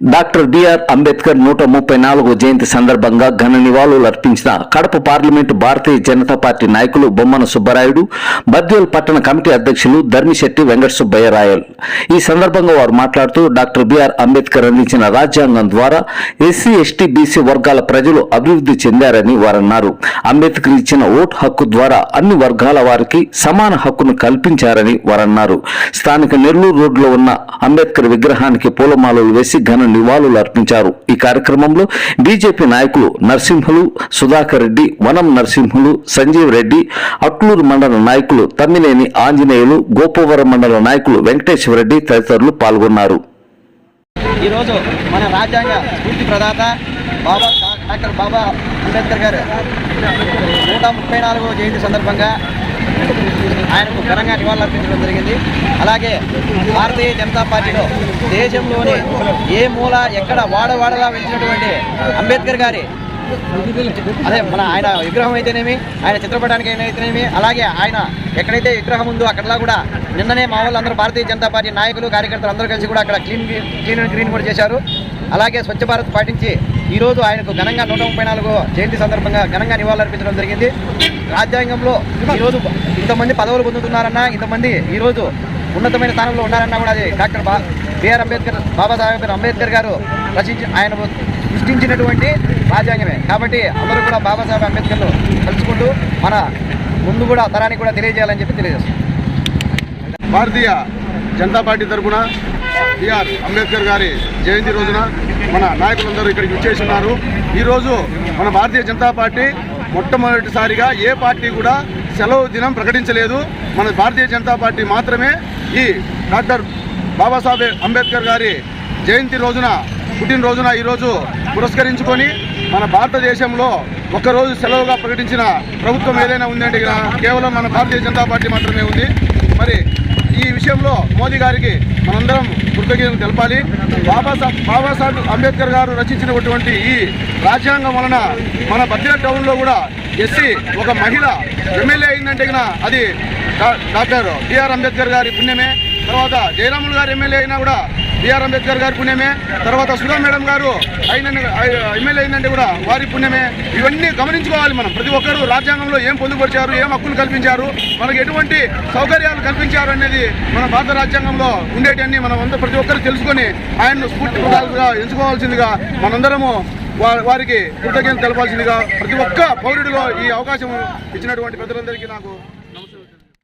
Doctor BR Ambedkar నూట ముప్పై నాలుగో జయంతి సందర్భంగా ఘన నివాళులు అర్పించిన కడప పార్లమెంటు భారతీయ జనతా పార్టీ నాయకులు బొమ్మన సుబ్బరాయుడు బద్వేల్ పట్టణ కమిటీ అధ్యక్షులు ధర్మిశెట్టి వెంకట సుబ్బయ్య రాయల్. ఈ సందర్భంగా వారు మాట్లాడుతూ డాక్టర్ బిఆర్ అంబేద్కర్ అందించిన రాజ్యాంగం ద్వారా ఎస్సీ ఎస్టీ బీసీ వర్గాల ప్రజలు అభివృద్ధి చెందారని వారన్నారు. అంబేద్కర్ ఇచ్చిన ఓటు హక్కు ద్వారా అన్ని వర్గాల వారికి సమాన హక్కును కల్పించారని వారన్నారు. స్థానిక నెల్లూరు రోడ్లో ఉన్న అంబేద్కర్ విగ్రహానికి పూలమాలలు వేసి ఘన నివాళులు అర్పించారు. ఈ కార్యక్రమంలో బీజేపీ నాయకులు నరసింహులు సుధాకర్ రెడ్డి వనం నరసింహులు సంజీవ్ రెడ్డి అట్లూరు మండల నాయకులు తమ్మినేని ఆంజనేయులు గోపవరం మండల నాయకులు వెంకటేశ్వర రెడ్డి తదితరులు పాల్గొన్నారు. ఈరోజు మన రాజ్యాంగ స్ఫూర్తి ప్రదాత బాబా డాక్టర్ బాబా అంబేద్కర్ గారు నూట ముప్పై నాలుగో జయంతి సందర్భంగా ఆయనకు ఘనంగా నివాళులర్పించడం జరిగింది. అలాగే భారతీయ జనతా పార్టీలో దేశంలోని ఏ మూల ఎక్కడ వాడవాడలా వెలిచినటువంటి అంబేద్కర్ గారి అదే మన ఆయన విగ్రహం అయితేనేమి ఆయన చిత్రపటానికి అయితేనేమి అలాగే ఆయన ఎక్కడైతే విగ్రహం ఉందో అక్కడలా కూడా నిన్ననే మా వాళ్ళందరూ భారతీయ జనతా పార్టీ నాయకులు కార్యకర్తలు అందరూ కలిసి కూడా అక్కడ క్లీన్ క్లీన్ అండ్ గ్రీన్ కూడా చేశారు. అలాగే స్వచ్ఛ భారత్ పాటించి ఈరోజు ఆయనకు ఘనంగా నూట ముప్పై నాలుగో జయంతి సందర్భంగా ఘనంగా నివాళులర్పించడం జరిగింది. రాజ్యాంగంలో ఈరోజు ఇంతమంది పదవులు పొందుతున్నారన్నా ఇంతమంది ఈరోజు ఉన్నతమైన స్థానంలో ఉన్నారన్నా కూడా అది డాక్టర్ బా బిఆర్ అంబేద్కర్ బాబాసాహెబ్ అంబేద్కర్ గారు రచించి ఆయన సృష్టించినటువంటి రాజ్యాంగమే. కాబట్టి అందరూ కూడా బాబాసాహెబ్ అంబేద్కర్ను కలుసుకుంటూ మన ముందు కూడా తరానికి కూడా తెలియజేయాలని చెప్పి తెలియజేస్తాం భారతీయ జనతా పార్టీ తరఫున బిఆర్ అంబేద్కర్ గారి జయంతి రోజున మన నాయకులందరూ ఇక్కడికి విచ్చేసి ఉన్నారు ఈరోజు మన భారతీయ జనతా పార్టీ మొట్టమొదటిసారిగా ఏ పార్టీ కూడా సెలవు దినం ప్రకటించలేదు. మన భారతీయ జనతా పార్టీ మాత్రమే ఈ డాక్టర్ బాబాసాహెబ్ అంబేద్కర్ గారి జయంతి రోజున పుట్టినరోజున ఈరోజు పురస్కరించుకొని మన భారతదేశంలో ఒక్కరోజు సెలవుగా ప్రకటించిన ప్రభుత్వం ఏదైనా ఉందంటే కేవలం మన భారతీయ జనతా పార్టీ మాత్రమే ఉంది. మరి ఈ విషయంలో మోదీ గారికి మనందరం కృతజ్ఞతలు తెలపాలి. బాబాసాహెబ్ బాబాసాహెబ్ అంబేద్కర్ గారు రచించినటువంటి ఈ రాజ్యాంగం వలన మన భద్ర టౌన్లో కూడా ఎస్సీ ఒక మహిళ ఎమ్మెల్యే అయిందంటే అది డా- డాక్టర్ బిఆర్ అంబేద్కర్ గారి పుణ్యమే. తర్వాత జయరాములు గారు ఎమ్మెల్యే అయినా కూడా బిఆర్ అంబేద్కర్ గారి పుణ్యమే. తర్వాత సుధా మేడం గారు అయిన ఎమ్మెల్యే అయిందంటే కూడా వారి పుణ్యమే. ఇవన్నీ గమనించుకోవాలి మనం. ప్రతి ఒక్కరు రాజ్యాంగంలో ఏం పొందుపరిచారు ఏం హక్కులు కల్పించారు మనకు ఎటువంటి సౌకర్యాలు కల్పించారు అనేది మన భారత రాజ్యాంగంలో ఉండేటన్ని మనం అందరూ ప్రతి ఒక్కరు తెలుసుకొని ఆయన్ను స్ఫూర్తి పదాలుగా ఎంచుకోవాల్సిందిగా మనందరము వారికి కృతజ్ఞత తెలపాల్సిందిగా ప్రతి ఒక్క పౌరుడిలో ఈ అవకాశం ఇచ్చినటువంటి పెద్దలందరికీ నాకు